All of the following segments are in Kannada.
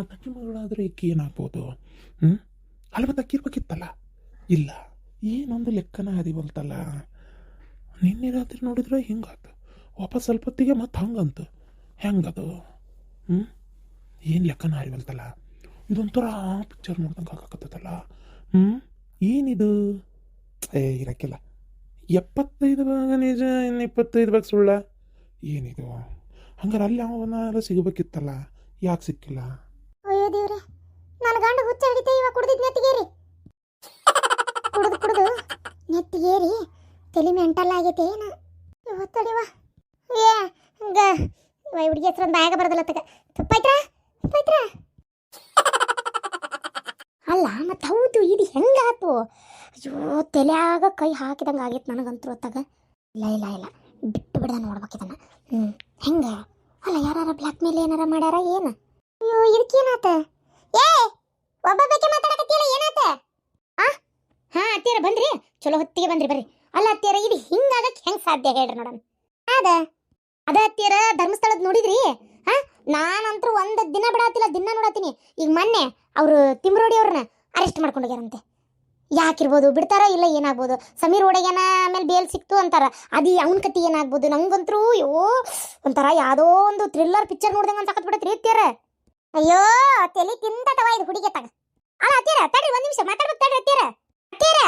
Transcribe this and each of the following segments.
ಮತ್ತು ಅಕ್ಕಿ ಮಗಳಾದರೆ ಈಕೆ ಏನಾಗ್ಬೋದು? ಹ್ಞೂ ಅಲ್ವ ಮತ್ತೆ ಇಲ್ಲ. ಏನೊಂದು ಲೆಕ್ಕನ ಹರಿವಲ್ತಲ್ಲ ನಿನ್ನೆ ರಾತ್ರಿ ನೋಡಿದ್ರೆ ಹಿಂಗಾತು ವಾಪಸ್ ಸ್ವಲ್ಪ ಹೊತ್ತಿಗೆ ಮತ್ತೆ ಹಂಗಂತ. ಹೆಂಗದು? ಹ್ಞೂ ಏನು ಲೆಕ್ಕನ ಹರಿವಲ್ತಲ್ಲ ಇದೊಂಥರ ಪಿಕ್ಚರ್ ನೋಡ್ದಂಗೆ ಹಾಕತ್ತಲ್ಲ ಹ್ಞೂ ಏನಿದು? ಏ, ಇರಕ್ಕಿಲ್ಲ. ಎಪ್ಪತ್ತೈದು ಭಾಗ ನಿಜ, ಇನ್ನು ಇಪ್ಪತ್ತೈದು ಭಾಗ ಸುಳ್ಳ? ಏನಿದು? ಹಂಗಾರೆ ಅಲ್ಲಿ ಅವನ ಸಿಗಬೇಕಿತ್ತಲ್ಲ? ಯಾಕೆ ಸಿಕ್ಕಿಲ್ಲ? ದೇವ್ರೆ. ನನ್ನ ಗಂಡ ಹುಚ್ಚ ಹಿಡಿತೆ ಇವಾಗ ಕುಡ್ದಿದ್ ನೆತ್ತಿಗೇರಿ. ಕುಡ್ದು ಕುಡ್ದು ನೆತ್ತಿಗೇರಿ. ತಲೆ ಮೆಂಟಲ್ ಆಗೈತೆ ಏನು? ಇವತ್ತಡಿವ ಏ, ಗ ವೈ ಹುಡುಗಿ ಹೆಸರು ಒಂದು ಬಾಯಾಗ ಬರೋದಿಲ್ಲ ತಗ ತುಪ್ಪೈತ್ರ ಅಲ್ಲ, ಮತ್ತೆ ಹೌದು, ಇದು ಹೆಂಗಾತು? ಅಯ್ಯೋ, ತಲೆಯಾಗ ಕೈ ಹಾಕಿದಂಗೆ ಆಗೈತೆ ನನಗಂತೂ ಹೊತ್ತಾಗ ಇಲ್ಲ ಇಲ್ಲ ಇಲ್ಲ. ಬಿಟ್ಟು ಬಿಡ್ದ ನೋಡ್ಬೇಕಿದನ್ನ ಹ್ಞೂ ಹೆಂಗ? ಅಲ್ಲ ಯಾರು ಬ್ಲ್ಯಾಕ್ ಮೇಲೆ ಏನಾರ ಮಾಡ್ಯಾರ, ಏನು? ಅಯ್ಯೋ ಇದಕ್ಕೇನಾತ ಏ, ಒಬ್ಬ ಬೇಕೆ ಮಾತಾಡಕತ್ತಿಲ್ಲ ಏನಾತ? ಆ? ಹಾ, ಅತ್ತಿಯರ, ಬಂದ್ರಿ. ಚಲೋ ಹೊತ್ತಿಗೆ ಬಂದ್ರಿ, ಬರ್ರಿ. ಅಲ್ಲ, ಅತ್ತಿಯರ, ಇದು ಹಿಂಗಾಗಕ್ಕೆ ಹೆಂಗ್ ಸಾಧ್ಯ ಹೇಳ್ರಿ ನೋಡಮ್ ಅದ? ಅದ ಅತ್ತಿಯರ, ಧರ್ಮಸ್ಥಳದ ನೋಡಿದ್ರಿ? ಹಾ ನಾನಂತೂ ಒಂದ್ ದಿನ ಬಿಡಾತಿಲ್ಲ, ದಿನ ನೋಡತ್ತೀನಿ ಈಗ ಮೊನ್ನೆ ಅವರು ತಿಮ್ರೋಡಿ ಅವ್ರನ್ನ ಅರೆಸ್ಟ್ ಮಾಡ್ಕೊಂಡು ಹೋಗ್ಯಾರಂತೆ ಯಾಕಿರ್ಬೋದು, ಬಿಡ್ತಾರೋ ಇಲ್ಲ ಏನಾಗ್ಬೋದು? ಸಮೀರ್ ಒಡೆಗನ ಆಮೇಲೆ ಬೇಲ್ ಸಿಕ್ತು ಅಂತಾರ. ಅದು ಅವನ ಕತೆ ಏನಾಗ್ಬೋದು? ನಂಗಂತರೂ, ಅಯ್ಯೋ, ಒಂಥರ ಯಾವುದೋ ಒಂದು ಥ್ರಿಲ್ಲರ್ ಪಿಕ್ಚರ್ ನೋಡ್ದಂಗೆ ಅನ್ಸಕತ್ ರೀ ಅತ್ತೀರ ಅಯ್ಯೋ, ತಲೆ ತಿಂದಟವ ಇದು ಹುಡುಗಿ ತಗ ಅಲ್ಲ ಅತ್ತೀರ ತಡ್ರಿ, ಒಂದ್ ನಿಮಿಷ ಮಾತಾಡ್ಬೇಕು ತಡ್ರಿ ಅತ್ತೀರ ಅತ್ತೀರ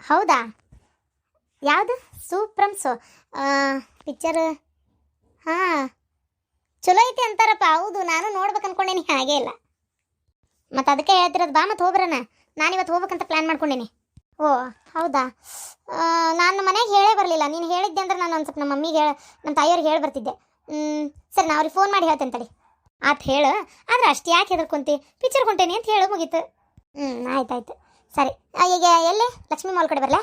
ಹೌದಾ? ಯಾವುದು? ಸೂಪ್ರಮ್ ಸೋ ಪಿಕ್ಚರ್, ಹಾ. ಚಲೋ ಐತಿ ಅಂತಾರಪ್ಪ, ಹೌದು, ನಾನು ನೋಡ್ಬೇಕು ಅನ್ಕೊಂಡೇನಿ, ಹಾಗೆ ಇಲ್ಲ. ಮತ್ತೆ ಅದಕ್ಕೆ ಹೇಳ್ತಿರೋದು, ಬಾ ಮತ್ತೆ ಹೋಗ್ರಣ ನಾನು ಇವತ್ತು ಹೋಗ್ಬೇಕಂತ ಪ್ಲ್ಯಾನ್ ಮಾಡ್ಕೊಂಡೇನಿ. ಓ, ಹೌದಾ? ನಾನು ಮನೆಗೆ ಹೇಳೇ ಬರಲಿಲ್ಲ. ನೀನು ಹೇಳಿದ್ದೆ ಅಂದ್ರೆ ನಾನು ಒಂದು ಸ್ವಲ್ಪ ನಮ್ಮ ಮಮ್ಮಿಗೆ ಹೇಳ ನಮ್ಮ ತಾಯಿಯವ್ರಿಗೆ ಹೇಳಿ ಬರ್ತಿದ್ದೆ. ಸರಿ ನಾ ಅವ್ರಿಗೆ ಫೋನ್ ಮಾಡಿ ಹೇಳ್ತೇನೆ ತಡಿ. ಆತ ಹೇಳು, ಆದ್ರೆ ಅಷ್ಟು ಯಾಕೆ ಹೆದರ್ಕೊಂತಿ? ಪಿಕ್ಚರ್ ಕೊಂಟೇನಿ ಅಂತ ಹೇಳು, ಮುಗೀತು. ಹ್ಞೂ ಆಯ್ತಾಯ್ತು. ಸರಿ. ಈಗ ಎಲ್ಲಿ? ಲಕ್ಷ್ಮೀ ಮಾಲ್ ಕಡೆ ಬರಲಾ?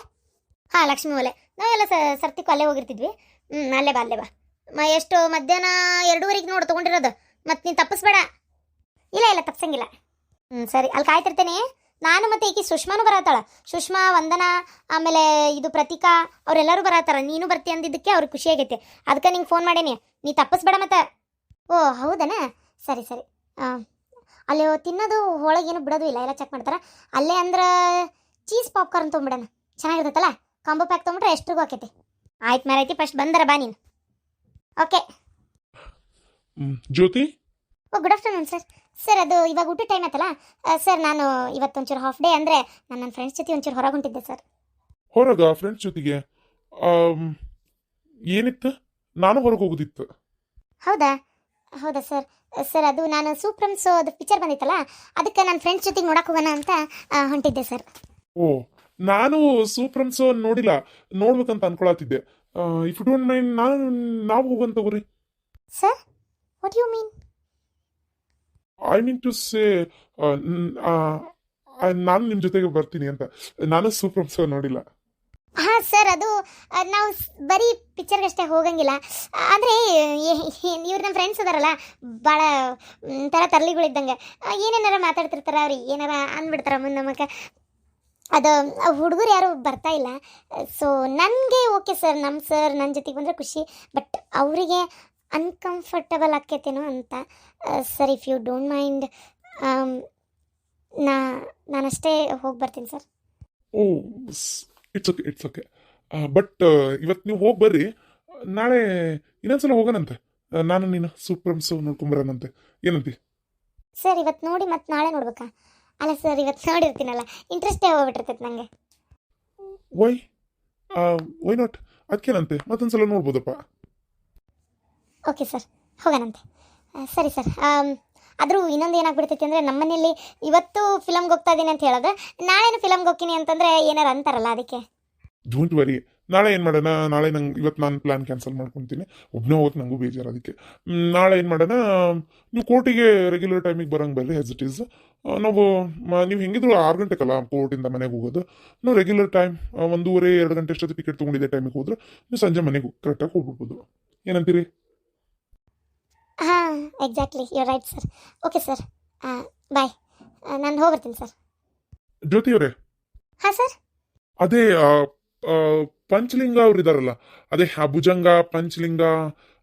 ಹಾಂ, ಲಕ್ಷ್ಮೀ ಮಾಲೆ ನಾವೆಲ್ಲ ಸರ್ತಿಕ್ಕು ಅಲ್ಲೇ ಹೋಗಿರ್ತಿದ್ವಿ. ಹ್ಞೂ ಅಲ್ಲೇ ಬಾ ಅಲ್ಲೇ ಬಾ. ಮ, ಎಷ್ಟು? ಮಧ್ಯಾಹ್ನ ಎರಡೂವರೆಗೆ ನೋಡಿ, ತೊಗೊಂಡಿರೋದು. ಮತ್ತೆ ನೀನು ತಪ್ಪಿಸ್ಬೇಡ. ಇಲ್ಲ ಇಲ್ಲ ತಪ್ಪಿಸಂಗಿಲ್ಲ ಹ್ಞೂ ಸರಿ. ಅಲ್ಲಿ ಕಾಯ್ತಿರ್ತೇನೆ. ನಾನು ಮತ್ತೆ ಈಕಿ ಸುಷ್ಮಾನು ಬರತ್ತಾಳ ಸುಷ್ಮಾ ವಂದನಾ ಆಮೇಲೆ ಇದು ಪ್ರತೀಕಾ ಅವರೆಲ್ಲರೂ ಬರತ್ತಾರ ನೀನು ಬರ್ತಿ ಅಂದಿದ್ದಕ್ಕೆ ಅವ್ರಿಗೆ ಖುಷಿ ಆಗೈತೆ. ಅದಕ್ಕೆ ನಿಂಗೆ ಫೋನ್ ಮಾಡೇನಿ. ನೀ ತಪ್ಪಿಸ್ಬೇಡ ಮತ್ತೆ. ಓ ಹೌದನಾ? ಸರಿ ಸರಿ. ಅಲ್ಲಿ ತಿನ್ನೋದು ಒಳಗೇನು ಬಿಡೋದು ಇಲ್ಲ. ಎಲ್ಲ ಚೆಕ್ ಮಾಡ್ತಾರೆ. ಅಲ್ಲೇ ಅಂದ್ರೆ ಚೀಸ್ ಪಾಪ್ಕಾರ್ನ್ ತೊಗೊಂಬಿಡೋಣ. ಚೆನ್ನಾಗಿರ್ತೈತಲ್ಲ? ಕಾಂಬೋ ಪ್ಯಾಕ್ ತೊಗೊಂಡ್ರೆ ಎಷ್ಟ್ರಿಗೂ ಆಕೈತಿ? ಆಯ್ತು ಮೇಲೈತಿ ಫಸ್ಟ್ ಬಂದರ ಬಾ ನೀನು. Okay. Jyoti? Oh good afternoon sir sir ಅದು ಇವಾಗ ಊಟ ಟೈಮ್ ಆಯ್ತಲ್ಲ? ಸರ್ ನಾನು ಇವತ್ತು ಒಂಚೂರು ಹಾಫ್ ಡೇ ಅಂದರೆ ನಾನು ನನ್ನ ಫ್ರೆಂಡ್ಸ್ ಜೊತೆ ಒಂಚೂರು ಹೊರಗೆ ಹೊಂಟಿದ್ದೆ ಸರ್ ಹೊರಗ? ಫ್ರೆಂಡ್ಸ್ ಜೊತೆಗೆ? ಏನಿತ್ತು? ನಾನು ಹೊರಗೆ ಹೋಗೋದಿತ್ತು. ಹೌದಾ? ಹೌದಾ ಸರ್ ಸರ್ ಅದು ನಾನು ಸೂಪ್ರಮ್ಸು ಅದು ಪಿಕ್ಚರ್ ಬಂದಿತ್ತಲ್ಲ? ಅದಕ್ಕೆ ನನ್ನ ಫ್ರೆಂಡ್ಸ್ ಜೊತೆಗೆ ನೋಡಕ್ಕೆ ಹೋಗೋಣ ಅಂತ ಆ, ಹೊಂಟಿದ್ದೆ ಸರ್ ಓ ನಾನು ಸೂಪ್ರಮ್ಸ್ ನೋಡಿಲ್ಲ. ನೋಡ್ಬೇಕಂತ ಅನ್ಕೊಳತಿದ್ದೆ ಇಫ್ ಡೋಂಟ್ ಮೈಂಡ್ ನಾನು ನಾವು ಹೋಗೋಣ ತಗೋರಿ sir what you mean I mean to say ನಾನು ನಿಮ್ಮ ಜೊತೆಗೆ ಬರ್ತೀನಿ ಅಂತ. ನಾನು ಸೂಪರ್ ಸೂಪ್ರಮ್ಸ್ ನೋಡಿಲ್ಲ. ಹಾಂ ಸರ್ ಅದು ನಾವು ಬರೀ ಪಿಕ್ಚರ್ಗಷ್ಟೇ ಹೋಗಂಗಿಲ್ಲ. ಅಂದರೆ ಇವ್ರು ನಮ್ಮ ಫ್ರೆಂಡ್ಸ್ ಅದಾರಲ್ಲ ಭಾಳ ಥರ ತರಲಿಗಳಿದ್ದಂಗೆ. ಏನೇನಾರ ಮಾತಾಡ್ತಿರ್ತಾರೆ ಅವ್ರಿಗೆ ಏನಾರ ಅಂದ್ಬಿಡ್ತಾರೆ ಮುಂದೆ ನಮಗೆ ಅದು ಹುಡುಗರು ಯಾರು ಬರ್ತಾ ಇಲ್ಲ. ಸೊ ನನಗೆ ಓಕೆ ಸರ್ ನಮ್ಮ ಸರ್ ನನ್ನ ಜೊತೆಗೆ ಬಂದರೆ ಖುಷಿ. ಬಟ್ ಅವರಿಗೆ ಅನ್ಕಂಫರ್ಟಬಲ್ ಆಕೈತೇನೋ ಅಂತ sir if you don't mind ನಾ ನಾನಷ್ಟೇ ಹೋಗಿ ಬರ್ತೀನಿ sir oh it's okay it's okay but ಇವತ್ತು ನೀವು ಹೋಗಿ ಬರ್ರಿ. ನಾಳೆ ಇನ್ನೊಂದ್ಸಲ ಹೋಗೋಣಂತೆ. ನಾನು ನೀನು ಸೂಪ್ರಮ್ಸ್ ನೋಡ್ಕೊಂಬರೋಣಂತೆ. ಏನಂತಿ? ಸರ್ ಇವತ್ತು ನೋಡಿ ಮತ್ತೆ ನಾಳೆ ನೋಡ್ಬೇಕಾ? ಅಲ್ಲ ಸರ್ ಇವತ್ತು ನೋಡಿರ್ತೀನಲ್ಲ ಇಂಟ್ರೆಸ್ಟೇ ಹೋಗ್ಬಿಟ್ಟಿರ್ತೈತೆ ನನಗೆ ವೈ ವೈ ನಾಟ್ ಅದಕ್ಕೇನಂತೆ ಮತ್ತೊಂದ್ಸಲ ನೋಡ್ಬೋದಪ್ಪ. ಓಕೆ ಸರ್ ಹೋಗೋಣಂತೆ. ಸರಿ ಸರ್ ಆದರೂ ಇನ್ನೊಂದು ಏನಾಗ್ಬಿಡ್ತೈತಿ ಅಂದರೆ ನಮ್ಮನೇಲಿ ಇವತ್ತು ಫಿಲಮ್ಗೆ ಹೋಗ್ತಾ ಇದ್ದೀನಿ ಅಂತ ಹೇಳಿದ್ರೆ ನಾಳೆನೂ ಫಿಲಮ್ಗೆ ಹೋಗ್ತೀನಿ ಅಂತಂದರೆ ಏನಾರು ಅಂತಾರಲ್ಲ ಅದಕ್ಕೆ? ಡೋಂಟ್ ವರಿ ನಾಳೆ ಏನು ಮಾಡೋಣ? ನಾಳೆ ನಂಗೆ ಇವತ್ತು ನಾನು ಪ್ಲ್ಯಾನ್ ಕ್ಯಾನ್ಸಲ್ ಮಾಡ್ಕೊತೀನಿ. ಒಬ್ಬನೇ ಹೋಗಿ ನನಗೂ ಬೇಜಾರು ಅದಕ್ಕೆ. ನಾಳೆ ಏನು ಮಾಡೋಣ? ನೀವು ಕೋರ್ಟಿಗೆ ರೆಗ್ಯುಲರ್ ಟೈಮಿಗೆ ಬರೋಂಗೆ ಬರ್ರಿ ಆಸ್ ಇಟ್ ಈಸ್ ನಾವು ನೀವು ಹೆಂಗಿದ್ರು ಆರು ಗಂಟೆಗಲ್ಲ ಕೋರ್ಟಿಂದ ಮನೆಗೆ ಹೋಗೋದು. ನಾವು ರೆಗ್ಯುಲರ್ ಟೈಮ್ ಒಂದೂವರೆ, ಎರಡು ಗಂಟೆ ಅಷ್ಟೊತ್ತು ಟಿಕೆಟ್ ತೊಗೊಂಡಿದ್ದೆ ಟೈಮಿಗೆ ಹೋದ್ರೆ ನೀವು ಸಂಜೆ ಮನೆಗೆ ಕರೆಕ್ಟಾಗಿ ಹೋಗ್ಬಿಡ್ಬೋದು. ಏನಂತೀರಿ? ಹಾಂ exactly you right sir okay sir bye ನಾನು ಹೋಗ್ಬರ್ತೀನಿ ಸರ್ ಜ್ಯೋತಿ ಅವರೇ. ಹಾಂ ಸರ್ ಅದೇ ಪಂಚಲಿಂಗ ಅವ್ರು ಇದಾರಲ್ಲ ಅದೇ ಅಭುಜಂಗ ಭುಜಂಗ ಪಂಚಲಿಂಗ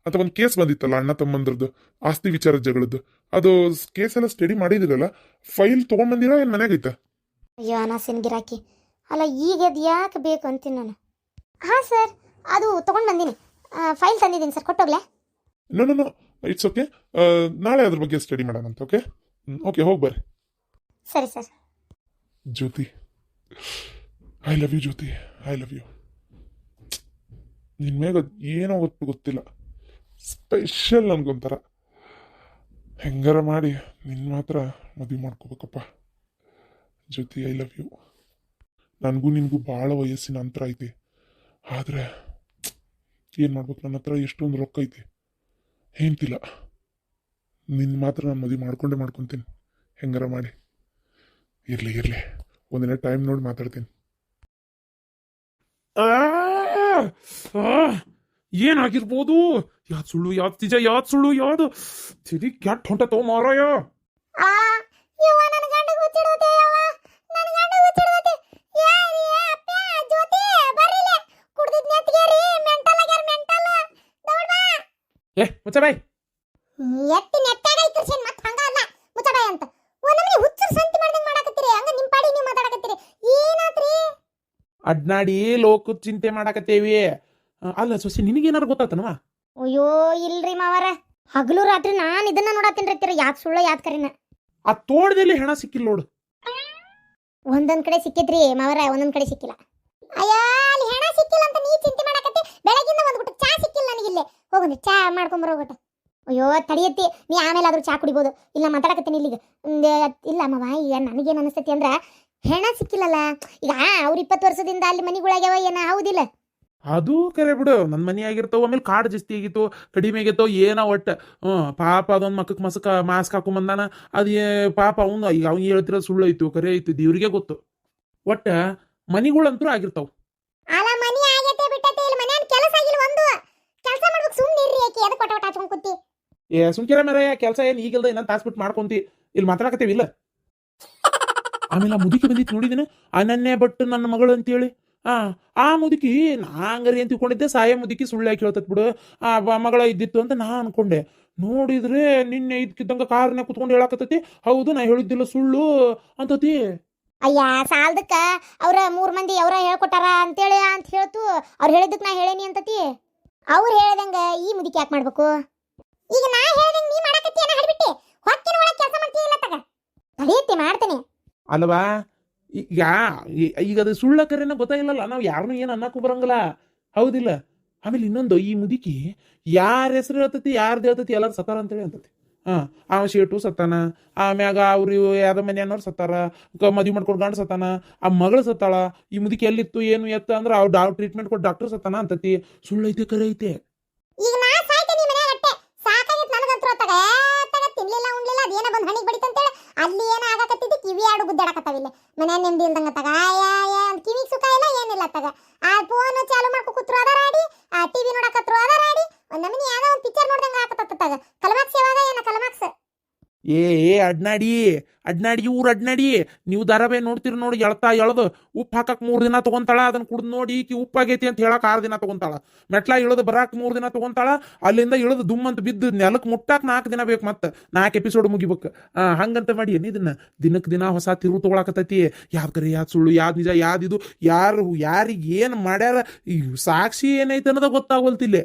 ಅಂತ ಒಂದು ಕೇಸ್ ಬಂದಿತ್ತಲ್ಲ ಅಣ್ಣ ತಮ್ಮಂದ್ರದ್ದು ಆಸ್ತಿ ವಿಚಾರದ ಜಗಳದ್ದು ಅದು ಕೇಸ್ ಎಲ್ಲ ಸ್ಟಡಿ ಮಾಡಿದಿರಲ್ಲ ಫೈಲ್ ತೊಗೊಂಡ್ಬಂದಿರಾ ಏನು ಮನೆಗೈತಾ ಅಯ್ಯೋ ಅನಾಸಿನ ಗಿರಾಕಿ. ಅಲ್ಲ ಈಗ ಅದು ಯಾಕೆ ಬೇಕು ಅಂತೀನಿ ನಾನು? ಹಾಂ ಸರ್ ಅದು ತೊಗೊಂಡು ಬಂದೀನಿ ಫೈಲ್ ತಂದಿದ್ದೀನಿ ಸರ್ ಕೊಟ್ಟೋಗ್ಲೇ? ನೋ ನೋ ಇಟ್ಸ್ ಓಕೆ ನಾಳೆ ಅದ್ರ ಬಗ್ಗೆ ಸ್ಟಡಿ ಮಾಡೋಣ ಅಂತ ಓಕೆ ಓಕೆ ಹೋಗಿ ಬರ್ರಿ. ಸರಿ sir. Jyoti. I love you Jyoti. I love you ನಿನ್ ಮೇಗ ಏನೋ ಗೊತ್ತು ಗೊತ್ತಿಲ್ಲ. ಸ್ಪೆಷಲ್ ಅನ್ಕೊಂತಾರ ಹೆಂಗಾರ ಮಾಡಿ ನಿನ್ನ ಮಾತ್ರ ಮದುವೆ ಮಾಡ್ಕೋಬೇಕಪ್ಪ. ಜ್ಯೋತಿ ಐ ಲವ್ ಯು ನನಗೂ ನಿನಗೂ ಭಾಳ ವಯಸ್ಸಿನ ಅಂತರ ಐತಿ. ಆದರೆ ಏನು ಮಾಡ್ಬೇಕು? ನನ್ನ ಹತ್ರ ಎಷ್ಟೊಂದು ರೊಕ್ಕ ಐತಿ. ಏಂತಿಲ್ಲ ನಿನ್ನ ಮಾತ್ರ ನಾನು ಮದುವೆ ಮಾಡ್ಕೊಂಡೆ ಮಾಡ್ಕೊತೀನಿ. ಹೆಂಗಾರ ಮಾಡಿ. ಇರಲಿ ಇರಲಿ. ಒಂದಿನ ಟೈಮ್ ನೋಡಿ ಮಾತಾಡ್ತೀನಿ. ಏನಾಗಿರ್ಬೋದು? ಯಾವ್ದು ಸುಳ್ಳು ಯಾವ್ದು ನಿಜ ಯಾವ್ದು ಸುಳ್ಳು ಯಾವ್ದು ತಿರಿ ಕೆಟ್ಟ ಹೊಂಟತೋ ಮಾರಾಯ ಆ ಯವ್ವ ನನ್ನ ಗಂಡ ಹುಚ್ಚಿಡೋದೆ ಯವ್ವ ನನ್ನ ಗಂಡ ಹುಚ್ಚಿಡೋದೆ ಯಾರಿ ಅಪ್ಪ ಜ್ಯೋತಿ ಬರಿಲೆ ಕುಡ್ದಿದ್ ನೆತ್ಗೇರಿ ಮೆಂಟಲ್ ಆಗ್ಯಾರ ಮೆಂಟಲ್ ದೌಡ್ ಬಾ ಏ ಮುಚ್ಚ ಬಾಯ್ ಎತ್ತಿ ನೆಟ್ಟಾಗ ಐತಿರ್ಸೇನ್ ಮತ್ತೆ ಹಂಗ ಅಲ್ಲ. ಮುಚ್ಚಬಾಯ್ ಅಂತ. ಒಂದೊಮ್ಮೆ ಹುಚ್ಚರ್ ಸಂತಿ ಮಾಡ್ದಂಗ್ ಮಾಡಾಕತ್ತೀರಿ. ಹಂಗ ನಿಮ್ ಪಾಡಿ ನೀವು ಮಾತಾಡಕತ್ತೀರಿ. ಏನಾತ್ರಿ? ಅಡ್ನಾಡಿ ಲೋಕದ ಚಿಂತೆ ಮಾಡಾಕತ್ತೇವಿ. ಅಲ್ಲ ಸೊಸಿ ನಿನಗೇನಾರು ಗೊತ್ತಾತನವಾ? ಅಯ್ಯೋ ಇಲ್ರಿ ಮಾವರ. ಹಗಲು ರಾತ್ರಿ ನಾನು ಇದನ್ನ ನೋಡತ್ತೀನಿ ಯಾಕೆ ಸುಳ್ಳ ಯಾತ್ ಕರಿನ? ಆ ತೋಟದಲ್ಲಿ ಹೆಣ ಸಿಕ್ಕಿಲ್ಲ ನೋಡು. ಒಂದೊಂದ್ ಕಡೆ ಸಿಕ್ಕಿದ್ರಿ ಮಾವರ ಒಂದೊಂದ್ ಕಡೆ ಸಿಕ್ಕಿಲ್ಲ. ಅಯ್ಯ ಅಲ್ಲಿ ಹೆಣ ಸಿಕ್ಕಿಲ್ಲ ಅಂತ ನೀ ಚಿಂತೆ ಮಾಡಕತ್ತಿ ಬೆಳಗಿಂದ ಒಂದ್ ಗುಟ್ಟು ಚಾ ಸಿಕ್ಕಿಲ್ಲ ನನಗಿಲ್ಲಿ ಹೋಗೊಂದು ಚಾ ಮಾಡ್ಕೊಂಡ್ ಬರೋಗಟ ಅಯ್ಯೋ ತಡಿಯತ್ತಿ ನೀ ಆಮೇಲೆ ಆದ್ರೂ ಚಾ ಕುಡಿಬೋದು. ಇಲ್ಲ, ಮಾತಾಡಕತ್ತೀನಿ ಇಲ್ಲಿಗೆ. ಇಲ್ಲ, ಮಾವ ಈಗ ನನಗೇನು ಅನಿಸ್ತೈತಿ ಅಂದ್ರೆ ಹೆಣ ಸಿಕ್ಕಿಲ್ಲಲ್ಲ? ಈಗ ಅವ್ರ ಇಪ್ಪತ್ತು ವರ್ಷದಿಂದ ಅಲ್ಲಿ ಮನಿಗಳಾಗ್ಯಾವ, ಏನ ಹೌದಿಲ್ಲ? ಅದು ಕರೆ ಬಿಡು. ನನ್ನ ಮನೆ ಆಗಿರ್ತಾವ, ಆಮೇಲೆ ಕಾಡು ಜಾಸ್ತಿ ಆಗಿತ್ತು, ಕಡಿಮೆ ಆಗಿತ್ತು, ಏನೋ ಒಟ್ಟ. ಹ್ಞೂ ಪಾಪ ಅದೊಂದು ಮಕ್ಕಕ್ಕೆ ಮಸಕ, ಮಾಸ್ಕ್ ಹಾಕೊಂಬಂದಾನ ಅದು ಪಾಪ ಅವನು ಈಗ ಅವ್ನು ಹೇಳ್ತಿರೋ ಸುಳ್ಳು ಐತು, ಕರೆ ಐತು, ದೇವ್ರಿಗೆ ಗೊತ್ತು. ಒಟ್ಟ ಮನಿಗಳಂತೂ ಆಗಿರ್ತಾವ ಅಲ್ಲ ಮನಿ ಆಗೈತೆ ಬಿಟ್ಟೈತೆ ಇಲ್ಲಿ ಮನ್ಯಾನ ಕೆಲಸ ಆಗಿಲ್ಲ ಒಂದು ಕೆಲಸ ಮಾಡ್ಬೇಕು ಹಚ್ಕೊಂಡ್ ಕೂತಿ. ಏ ಸುಮ್ಕಿರ ಮೇರೆ ಕೆಲಸ ಏನು ಈಗಿಲ್ದ ಇನ್ನೊಂದು ತಾಸ್ಬಿಟ್ಟು ಮಾಡ್ಕೊಂತಿ. ಇಲ್ಲಿ ಮಾತಾಡಕತ್ತೇವಿ ಇಲ್ಲ. ಆಮೇಲೆ ಆ ಮುದುಕಿ ಬಂದಿತ್ತು ನೋಡಿದಿನ ಅನನ್ಯ ಬಟ್ಟು ನನ್ನ ಮಗಳು ಅಂತೇಳಿ. ಆ ಆ ಮುದುಕಿ ನಾ ಹಂಗಾರಿ ಅಂತ ತಿಳ್ಕೊಂಡಿದ್ದೆ ಸಾಯ ಮುದುಕಿ ಸುಳ್ಳು ಯಾಕೆ ಹೇಳ್ತತ್ ಬಿಡು. ಆ ಬ- ಮಗಳ ಇದ್ದಿತ್ತು ಅಂತ ನಾ ಅನ್ಕೊಂಡೆ. ನೋಡಿದ್ರೆ ನಿನ್ನೆ ಇದ್ಕಿದ್ದಂಗ ಕಾರ್ನ ಕುತ್ಕೊಂಡು ಹೇಳಾಕತ್ತತಿ. ಹೌದು ನಾ ಹೇಳಿದ್ದಿಲ್ಲ ಸುಳ್ಳು ಅಂತತಿ. ಅಯ್ಯ ಸಾಲದಕ್ಕ ಅವ್ರ ಮೂರ್ ಮಂದಿ ಅವ್ರ ಹೇಳ್ಕೊಟ್ಟಾರ ಅಂತೇಳಿ ಅಂತ ಹೇಳ್ತು. ಅವ್ರು ಹೇಳಿದ್ದಕ್ ನಾ ಹೇಳೇನಿ ಅಂತತಿ. ಅವ್ರು ಹೇಳ್ದಂಗ ಈ ಮುದುಕಿ ಯಾಕೆ ಮಾಡ್ಬೇಕು? ಈಗ ನಾ ಹೇಳ್ದಂಗ ನೀ ಮಾಡಕತ್ತಿ ಅನ್ನ ಹಡ್ಬಿಟ್ಟಿ ಹೊಕ್ಕಿನ ಒಳಗೆ ಕೆಲಸ ಮಾಡ್ತೀಯ ಇಲ್ಲ ತಗ? ತಡಿಯತ್ತಿ ಮಾಡ್ತೇನೆ. ಅಲ್ವಾ ಈಗ ಈಗ ಅದು ಸುಳ್ಳ ಕರೆನ ಗೊತ್ತಾಗಿಲ್ಲಲ್ಲ ನಾವು ಯಾರನ್ನೂ ಏನು ಅನ್ನಕ್ಕೂ ಬರಂಗಿಲ್ಲ. ಹೌದಿಲ್ಲ. ಆಮೇಲೆ ಇನ್ನೊಂದು ಈ ಮುದುಕಿ ಯಾರ ಹೆಸರು ಹೇಳ್ತತಿ, ಯಾರ್ದು ಹೇಳ್ತತಿ ಎಲ್ಲರೂ ಸತಾರ ಅಂತೇಳಿ ಅಂತತಿ. ಹಾ ಅವ ಶೇಟು ಸತ್ತಾನ? ಆಮ್ಯಾಗ ಅವ್ರು ಯಾವ್ದೋ ಅನ್ನೋರು ಸತ್ತಾರ? ಮದ್ವಿ ಮಾಡ್ಕೊಂಡು ಗಂಡ ಸತ್ತಾನ? ಆ ಮಗಳು ಸತ್ತಾಳ? ಈ ಮುದುಕಿ ಎಲ್ಲಿತ್ತು, ಏನು ಎತ್ತ ಅಂದ್ರೆ ಅವ್ರು ಡಾ ಟ್ರೀಟ್ಮೆಂಟ್ ಕೊಟ್ಟು ಡಾಕ್ಟರ್ ಸತ್ತಾನ ಅಂತತಿ. ಸುಳ್ಳು ಐತೆ. ಕರೆ ಐತೆ ಅಲ್ಲಿ ಏನ ಆಗಕತ್ತಿದ್ದು? ಕಿವಿ ಆಡು ಗುದ್ದಾಡಕತ್ತಾವಿಲ್ಲ ಮನೆ ನೆಮ್ಮದಿ ಇಲ್ದಂಗ ತಗ ಕಿವಿ ಸುಖ ಇಲ್ಲ, ಏನಿಲ್ಲ ತಗ ಆ ಫೋನ್ ಚಾಲು ಮಾಡ್ಕೊ ಕೂತ್ರು ಅದರ ಆಡಿ ಆ ಟಿವಿ ನೋಡಕತ್ರು ಅದರ ಆಡಿ ಒಂದ್ ನಮನಿ ಯಾವ್ದೋ ಒಂದ್ ಪಿಕ್ಚರ್ ನೋಡ್ದಂಗ ಆಕತ್ತ ತಗ ಕಲಮಾಕ್ಸ್ ಯಾವಾಗ ಏನ ಕಲಮಾಕ್ಸ್ ಏ ಏ, ಅಡ್ನಾಡಿ ಅಡ್ನಾಡಿ ಊರು ಅಡ್ನಾಡಿ, ನೀವು ಧಾರಾವಾಹಿ ನೋಡ್ತೀರಿ ನೋಡಿ, ಎಳ್ತಾ ಎಳ್ದು ಉಪ್ಪು ಹಾಕಕ್ ಮೂರ್ ದಿನ ತೊಗೊಂತಾಳ, ಅದನ್ನ ಕುಡ್ದು ನೋಡಿ, ಈಕಿ ಉಪ್ಪಾಗೈತಿ ಅಂತ ಹೇಳಕ್ ಆರು ದಿನ ತೊಗೊಂತಾಳ. ಮೆಟ್ಲ ಇಳಿದು ಬರಾಕ್ ಮೂರ್ ದಿನ ತಗೊಂತಾಳ, ಅಲ್ಲಿಂದ ಇಳಿದು ದುಮ್ ಅಂತ ಬಿದ್ದು ನೆಲಕ್ ಮುಟ್ಟಾಕ ನಾಲ್ಕು ದಿನ ಬೇಕು ಮತ್ತೆ. ನಾಲ್ಕು ಎಪಿಸೋಡ್ ಮುಗಿಬೇಕು. ಹಂಗಂತ ಮಾಡಿ ಇದನ್ನ? ದಿನಕ್ಕೆ ದಿನ ಹೊಸ ತಿರು ತಗೊಳಕತ್ತೈತಿ. ಯಾವ್ದು ಕರೆ ಯಾವ್ದು ಸುಳ್ಳು ಯಾವ್ದು ನಿಜ ಯಾವ್ದು ಇದು, ಯಾರು, ಯಾರಿಗೆ ಏನ್ ಮಾಡ್ಯಾರ? ಸಾಕ್ಷಿ ಏನೈತೆ ಅನ್ನೋದ ಗೊತ್ತಾಗೋಲ್ತಿಲ್ಲೇ.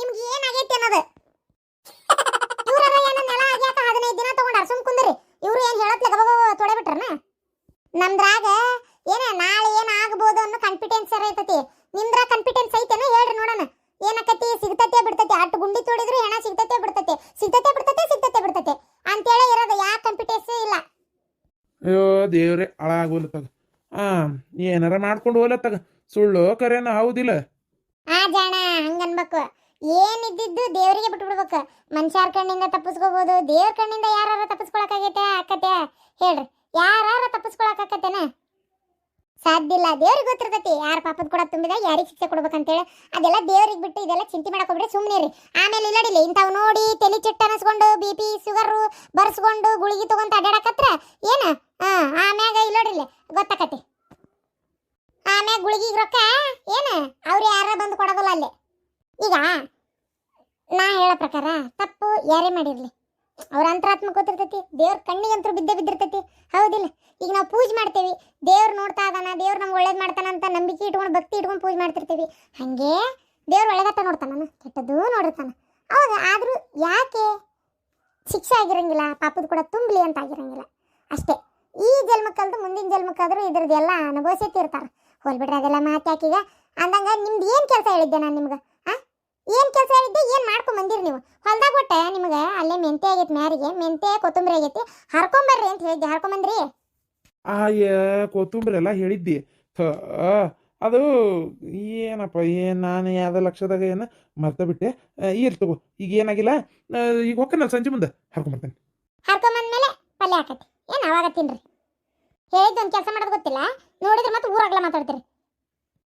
ನಿಮ್ಗೆ ಏನಾಗೈತಿ ಅನ್ನೋದು ಇವ್ರರ ಏನ ನೆಲ ಆಗ್ಯಾಕ ಹದಿನೈದು ದಿನ ತಗೊಂಡಾರ ಸುಮ್ ಕುಂದ್ರಿ ಇವ್ರು ಏನ್ ಹೇಳತ್ಲೆ ಗಬ ತೊಡೆ ಬಿಟ್ರನ ನಮ್ದ್ರಾಗ ಏನ ನಾಳೆ ಏನ ಆಗ್ಬೋದು ಅನ್ನೋ ಕಾನ್ಫಿಡೆನ್ಸ್ ಇರ್ತತಿ. ನಿಮ್ದ್ರ ಕಾನ್ಫಿಡೆನ್ಸ್ ಐತೇನೋ ಹೇಳ್ರಿ ನೋಡೋಣ. ಏನಕತಿ? ಸಿಗ್ತತೆ ಬಿಡ್ತತೆ. ಅಟ್ಟು ಗುಂಡಿ ತೋಡಿದ್ರು ಹೆಣ ಸಿಗ್ತತೆ ಬಿಡ್ತತೆ. ಸಿಗ್ತತೆ ಬಿಡ್ತತೆ ಸಿಗ್ತತೆ ಬಿಡ್ತತೆ. ಅಂತೇಳಿ ಇರೋದು ಯಾ ಕಾನ್ಫಿಡೆನ್ಸ್ ಇಲ್ಲ? ಅಯ್ಯೋ ದೇವ್ರೆ ತಗ. ಆ ಏನಾರ ಮಾಡ್ಕೊಂಡು ಹೋಲತ್ತಾಗ ಸುಳ್ಳು ಕರೆನ ಹೌದಿಲ್ಲ. ಆ ಜಾಣ ಹಂಗನ್ಬೇಕು. ಏನಿದ್ದಿದ್ದು ದೇವರಿಗೆ ಬಿಟ್ಟು ಬಿಡ್ಬೇಕು ಮನುಷ್ಯರ ಕಣ್ಣಿಂದ ತಪ್ಪಿಸ್ಕೋಬಹುದು ದೇವ್ರ ಕಣ್ಣಿಂದ ಯಾರು ತಪ್ಪಿಸ್ಕೊಳಕಾಗೈತೆ ಆಕತೆ ಹೇಳ್ರಿ. ಯಾರು ತಪ್ಪಿಸ್ಕೊಳಕಾಕತ್ತೇನ ಸಾಧ್ಯ ಇಲ್ಲ. ದೇವ್ರಿಗೆ ಗೊತ್ತಿರ್ತೈತಿ. ಯಾರ ಪಾಪದ ಕೂಡ ತುಂಬಿದ, ಯಾರಿಗೆ ಶಿಕ್ಷೆ ಕೊಡ್ಬೇಕಂತೇಳಿ. ಅದೆಲ್ಲ ದೇವ್ರಿಗೆ ಬಿಟ್ಟು ಇದೆಲ್ಲ ಚಿಂತೆ ಮಾಡಕ್ ಹೋಗ್ಬಿಡ್ರಿ ಸುಮ್ಮನೆ ರೀ ಆಮೇಲೆ ಇಲ್ಲಡಿಲ್ಲ ಇಂಥವು ನೋಡಿ ತಲೆ ಚಿಟ್ಟ ಅನಿಸ್ಕೊಂಡು, ಬಿ ಪಿ ಶುಗರು ಬರ್ಸ್ಕೊಂಡು ಗುಳಿಗೆ ತಗೊಂತ ಅಡ್ಯಾಡಕತ್ರ ಏನ? ಹಾ ಆಮ್ಯಾಗ ಇಲ್ಲಡಿಲ್ಲ ಗೊತ್ತಾಕತಿ ಆಮ್ಯಾಗ ಗುಳಿಗೆ ರೊಕ್ಕ ಏನ? ಅವ್ರು ಯಾರ ಬಂದು ಕೊಡೋದಿಲ್ಲ ಅಲ್ಲಿ. ಈಗ ನಾ ಹೇಳೋ ಪ್ರಕಾರ ತಪ್ಪು ಯಾರೇ ಮಾಡಿರ್ಲಿ. ಅವ್ರ ಅಂತರಾತ್ಮ ಗೊತ್ತಿರ್ತೈತಿ, ದೇವ್ರ ಕಣ್ಣಿಗಂತೂ ಬಿದ್ದೇ ಬಿದ್ದಿರ್ತೈತಿ. ಹೌದಿಲ್ಲ? ಈಗ ನಾವು ಪೂಜೆ ಮಾಡ್ತೇವಿ, ದೇವ್ರು ನೋಡ್ತಾ ಇದಾನ, ದೇವ್ರು ನಮ್ಗೆ ಒಳ್ಳೇದು ಮಾಡ್ತಾನ ಅಂತ ನಂಬಿಕೆ ಇಟ್ಕೊಂಡು, ಭಕ್ತಿ ಇಟ್ಕೊಂಡು ಪೂಜೆ ಮಾಡ್ತಿರ್ತೀವಿ. ಹಾಗೆ ದೇವ್ರು ಒಳ್ಳೇದತ್ತ ನೋಡ್ತಾನ ಕೆಟ್ಟದ್ದು ನೋಡಿರ್ತಾನ. ಹೌದು, ಆದರೂ ಯಾಕೆ ಶಿಕ್ಷೆ ಆಗಿರಂಗಿಲ್ಲ, ಪಾಪದ ಕೂಡ ತುಂಬಲಿ ಅಂತ ಆಗಿರಂಗಿಲ್ಲ? ಅಷ್ಟೇ, ಈ ಜನ್ಮಕ್ಕಲ್ದು ಮುಂದಿನ ಜನ್ಮಕ್ಕಾದ್ರೂ ಇದ್ರದ್ದೆಲ್ಲ ಅನುಭವಿಸೇ ತೀರ್ತಾರೆ ಹೋಲ್ಬಿಡ್ರಿ ಅದೆಲ್ಲ ಮಾತಾಕೀಗ ಅಂದಂಗೆ ನಿಮ್ದು ಏನು ಕೆಲಸ ಹೇಳಿದ್ದೆ ನಾನು ನಿಮ್ಗೆ? ಏನು ಕೆಲಸ ಹೇಳಿದ್ದೆ ಏನು ಮಾಡ್ಕೊಂಡ್ ಬಂದಿರಿ ನೀವು? ಹೊಲ್ದಾಗ ಒಟ್ಟೆ ನಿಮಗೆ? ಅಲ್ಲೇ ಮೆಂತೆ ಆಗೈತೆ ಮ್ಯಾರಿಗೆ. ಮೆಂತೆ ಕೊತ್ತಂಬರಿ ಆಗೈತಿ. ಹರ್ಕೊಂಬರ್ರಿ ಅಂತ ಹೇಳಿದ್ದೆ. ಹರ್ಕೊಂಬಂದ್ರಿ? ಆಯ ಕೊತ್ತಂಬರಿ ಎಲ್ಲ ಹೇಳಿದ್ದಿ. ಅದು ಏನಪ್ಪ ಏನು ನಾನು ಯಾವ್ದು ಲಕ್ಷದಾಗ ಏನು ಮರ್ತ ಬಿಟ್ಟೆ. ಇರ್ ತಗೋ. ಈಗ ಏನಾಗಿಲ್ಲ ಈಗ ನಾನು ಸಂಜೆ ಮುಂದೆ. ಹರ್ಕೊಂಬರ್ತೇನೆ. ಹರ್ಕೊಂಬಂದ್ಮೇಲೆ ಪಲ್ಯ ಹಾಕತ್ತೆ ಏನು ಅವಾಗ ತಿನ್ರಿ? ಹೇಳಿದ್ದು ಒಂದು ಕೆಲಸ ಮಾಡೋದು ಗೊತ್ತಿಲ್ಲ. ನೋಡಿದ್ರೆ ಮತ್ತೆ ಊರಾಗ್ಲ ಮಾತಾಡ್ತೀರಿ.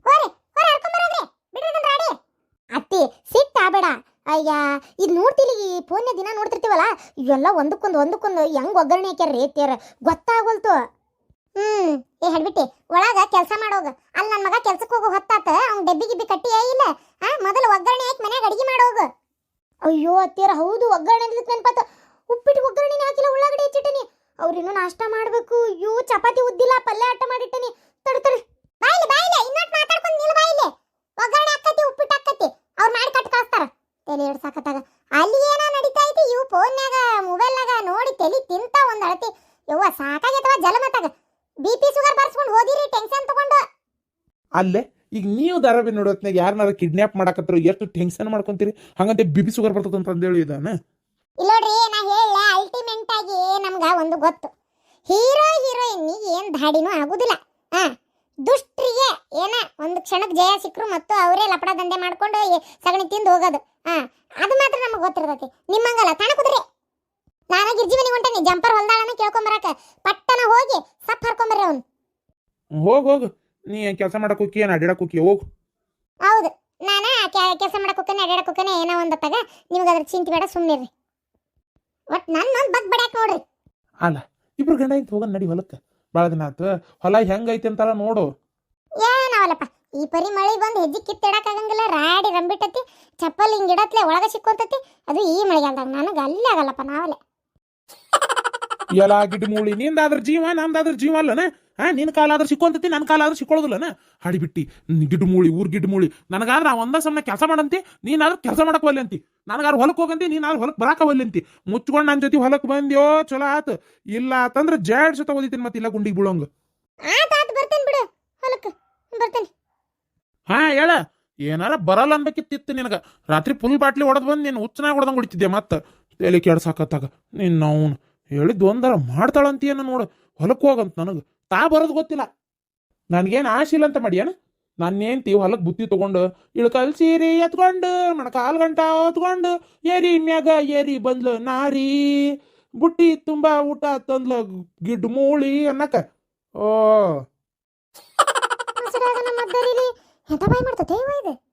ಹೋರಿ ಹೋರಿ ಹರ್ಕೊಂಬರೋದ್ರಿ ಬಿಡ್ರಿ ಅದನ್ನ ರಾಡಿ ಅತ್ತಿ ಸಿಟ್ಟ ಆಬೇಡ ಅಯ್ಯ, ಇದು ನೋಡ್ತಿಲಿ ಈ ಫೋನ್ಯ ದಿನ ನೋಡ್ತಿರ್ತೀವಲ್ಲ? ಇವೆಲ್ಲ ಒಂದಕ್ಕೊಂದು ಒಂದಕ್ಕೊಂದು ಹೆಂಗ್ ಒಗ್ಗರಣೆ ಹಾಕ್ಯಾರ ರೇತಿಯರ ಗೊತ್ತಾಗೋಲ್ತು. ಹ್ಮ್, ಏ ಹೇಳ್ಬಿಟ್ಟಿ ಒಳಗ ಕೆಲಸ ಮಾಡೋಗ. ಅಲ್ಲಿ ನನ್ನ ಮಗ ಕೆಲ್ಸಕ್ಕೆ ಹೋಗೋ ಹೊತ್ತಾತ. ಅವ್ನ ಡಬ್ಬಿ ಗಿಬ್ಬಿ ಕಟ್ಟಿ ಇಲ್ಲ. ಆ, ಮೊದಲು ಒಗ್ಗರಣೆ ಹಾಕಿ ಮನ್ಯಾಗ ಅಡಿಗೆ ಮಾಡೋಗ. ಅಯ್ಯೋ ಅತ್ತಿಯರ ಹೌದು, ಒಗ್ಗರಣೆ ಅಂದ್ಲಿಕ್ ನೆನ್ಪಾತ. ಉಪ್ಪಿಟ್ಟು ಒಗ್ಗರಣೆ ಹಾಕಿಲ್ಲ, ಉಳ್ಳಾಗಡ್ಡಿ ಹೆಚ್ಚಿಟ್ಟನಿ. ಅವ್ರಿನ್ನೂ ನಾಷ್ಟ ಮಾಡ್ಬೇಕು. ಅಯ್ಯೋ, ಚಪಾತಿ ಉದ್ದಿಲ್ಲ, ಪಲ್ಯ ಆಟ ಮಾಡಿಟ್ಟನಿ ತಡು ತಡು ಬಾಯಿಲೆ ಬಾಯಿಲೆ ಇನ್ನೊಟ್ಟು ಮಾತಾಡ್ಕೊಂಡು ನಿಲ್ ಬಾಯಿಲೆ ಒಗ್ಗರಣೆ ಹಾಕತಿ ಉಪ್ಪಿಟ್ಟು ಹಾಕತಿ ಅವ್ರು ಮಾಡಿ ಕಟ್ ಕಳಿಸ್ತಾರ ತಲೆ ಹಿಡ್ಸಾಕತ್ತಾಗ ಅಲ್ಲಿ ಏನೋ ನಡೀತಾ ಐತಿ ಇವು ಫೋನ್ಯಾಗ ಮೊಬೈಲ್ನಾಗ ನೋಡಿ ತಲಿ ತಿಂತ ಒಂದ್ ಅಳತಿ ಯವ್ವ ಸಾಕಾಗೈತವ ಜಲಮತ್ತಾಗ ಬಿ ಪಿ ಶುಗರ್ ಬರ್ಸ್ಕೊಂಡು ಹೋದಿರಿ ಟೆನ್ಷನ್ ತಗೊಂಡು ಅಲ್ಲೇ ಈಗ ನೀವು ಧಾರಾವಾಹಿ ನೋಡೋತ್ನಾಗ ಯಾರನ್ನಾರ ಕಿಡ್ನಾಪ್ ಮಾಡಕತ್ತರ ಎಷ್ಟು ಟೆನ್ಷನ್ ಮಾಡ್ಕೊಂತೀರಿ? ಹಂಗಂತೆ ಬಿಬಿ ಸುಗರ್ ಬರ್ತದ ಅಂತ ಅಂದೇಳಿ ಇದಾನೆ. ಇಲ್ಲೋಡ್ರಿ ನಾ ಹೇಳ ಅಲ್ಟಿಮೇಟ್ ಆಗಿ ನಮ್ಗ ಒಂದು ಗೊತ್ತು. ಹೀರೋ ಹೀರೋಯಿನ್ನಿಗೆ ಏನು ದಾಡಿನೂ ಆಗುದಿಲ್ಲ. ಆ ದುಷ್ಟ್ರಿಗೆ ಏನ ಒಂದು ಕ್ಷಣಕ್ಕೆ ಜಯ ಸಿಕ್ಕರು ಮತ್ತು ಅವರೇ ಲಪಡ ದಂಧೆ ಮಾಡ್ಕೊಂಡು ಹೋಗಿ ಸಗಣಿ ತಿಂದು ಹೋಗೋದು. ಆ ಅದು ಮಾತ್ರ ನಮಗೆ ಗೊತ್ತಿರ್ತೈತಿ. ನಿಮ್ಮಂಗಲ್ಲ ತಣಕುದ್ರಿ ನಾನು ಮನೆಗೆ ಹೊಂಟೇನಿ ಜಂಪರ್ ಹೊಲ್ದಾಳನ ಕೇಳ್ಕೊಂಬರಕ ಪಟ್ಟನ ಹೋಗಿ ಸಪ್ ಹರ್ಕೊಂಬರ್ರಿ ಅವ್ನು. ಹೋಗ್ ಹೋಗು. ನೀ ಕೆಲಸ ಮಾಡಕ್ ಹೋಗಿ ಏನು ಅಡ್ಡಾಡಕ್ ಹೋಗಿ ಹೋಗು. ಹೌದು. ನಾನು ಕೆಲಸ ಮಾಡಕ್ ಹೋಗ್ತಾನೆ ಅಡ್ಯಾಡಕ್ ಹೋಗ್ತಾನೆ ಏನೋ ಒಂದತ್ತಾಗ ನಿಮ್ಗೆ ಅದ್ರ ಚಿಂತೆ ಬೇಡ ಸುಮ್ಮನಿರಿ ಒಟ್ ನನ್ನ ಒಂದು ಬಗ್ ಬಡ್ಯಾಕ್ ನೋಡ್ರಿ. ಅಲ್ಲ ಇಬ್ರು ಗಂಡ ಇಂತ ಹೋಗೋಣ ನಡಿ ಹೊಲಕ್ಕೆ. ಭಾಳ ದಿನ ಆತು. ಹೊಲ ಹೆಂಗೈತೆ ಅಂತಾರ ನೋಡು. ಏನಾವಲ್ಲಪ್ಪ ಈ ಪರಿ ಮಳೆ ಬಂದು ಹೆಜ್ಜೆ ಕಿತ್ತಿಡಕ್ಕಾಗಂಗಿಲ್ಲ ರಾಡಿ ರಂಬಿಟ್ಟತಿ ಚಪ್ಪಲ್ ಹಿಂಗಿಡತ್ಲೆ ಒಳಗ ಸಿಕ್ಕೊಂತತಿ ಅದು ಈ ಮಳೆಗಾಲದಾಗ ನನಗೆ ಅಲ್ಲೇ ಆಗಲ್ಲಪ್ಪ ನಾವಲ್ಲೇ. ಎಲ್ಲ ಗಿಡ ಮೂಳಿ ನಿಂದಾದ್ರ ಜೀವ ನಂದಾದ್ರ ಜೀವ ಅಲ್ಲನ? ಹಾ ನಿನ್ನ ಕಾಲ ಆದ್ರೆ ಸಿಕ್ಕೊಂತತಿ ನನ್ನ ಕಾಲ ಆದ್ರೆ ಸಿಕ್ಕೊಳ್ಳೋದಿಲ್ಲನ? ಹಾಡಿಬಿಟ್ಟಿ. ಗಿಡ್ಡ ಮೂಳಿ ಊರ್ ಗಿಡ್ಡ ಮೂಳಿ ನನಗಾದ್ರೆ ಒಂದೇ ಸಮಯ ಕೆಲಸ ಮಾಡಂತಿ ನೀನಾದ್ರೂ ಕೆಲಸ ಮಾಡಕ್ ಬಲ್ಲಿ ಅಂತಿ. ನನಗಾದ್ರೂ ಹೊಲಕ್ಕೆ ಹೋಗಂತಿ ನೀನಾದ್ರೂ ಹೊಲಕ್ಕೆ ಬರಾಕ ಬಲ್ಲಿ ಅಂತಿ. ಮುಚ್ಕೊಂಡು ನನ್ನ ಜೊತೆ ಹೊಲಕ್ಕೆ ಬಂದ್ಯೋ ಚಲೋ ಆತು. ಇಲ್ಲ ಅಂತಂದ್ರೆ ಜಾಡ್ ಸತ ಓದಿತೀನಿ ಮತ್ತೆ ಇಲ್ಲ ಗುಂಡಿಗೆ ಬೀಳೋಂಗ. ಹಾ ಹೇಳ. ಏನಾರ ಬರಲ್ಲ ಅನ್ಬೇಕಿತ್ತಿತ್ತು ನಿನಗ. ರಾತ್ರಿ ಫುಲ್ ಬಾಟ್ಲಿ ಹೊಡೆದ್ ಬಂದು ನೀನು ಹುಚ್ಚನಾಗ ಹೊಡೆದಂಗೆ ಹೊಡಿತಿದ್ದೆ ಮತ್ತೆ? ತಲೆ ಕೆಡ್ಸಾಕತ್ತಾಗ. ನಿನ್ನ ಅವನು ಹೇಳಿದ್ದು ಒಂದರ ಮಾಡ್ತಾಳಂತೀಯನ ನೋಡು. ಹೊಲಕ್ಕೆ ಹೋಗಂತ ನನಗೆ. ತಾ ಬರೋದು ಗೊತ್ತಿಲ್ಲ. ನನಗೇನು ಆಶಿಲ್ಲ ಅಂತ ಮಾಡ್ಯಾನ ನಾನೇಂತಿ ಹೊಲಕ್ಕೆ ಬುತ್ತಿ ತಗೊಂಡು, ಇಳ್ಕಲ್ ಸೀರೆ ಎತ್ಕೊಂಡು, ಮಣಕಾಲ್ ಗಂಟ ಹೊತ್ಕೊಂಡು ಏರಿ ಮ್ಯಾಗ ಏರಿ ಬಂದ್ಲು ನಾರಿ. ಬುಟ್ಟಿ ತುಂಬ ಊಟ ತಂದ್ಲು ಗಿಡ್ ಮೂಳಿ ಅನ್ನಕ. ಓ.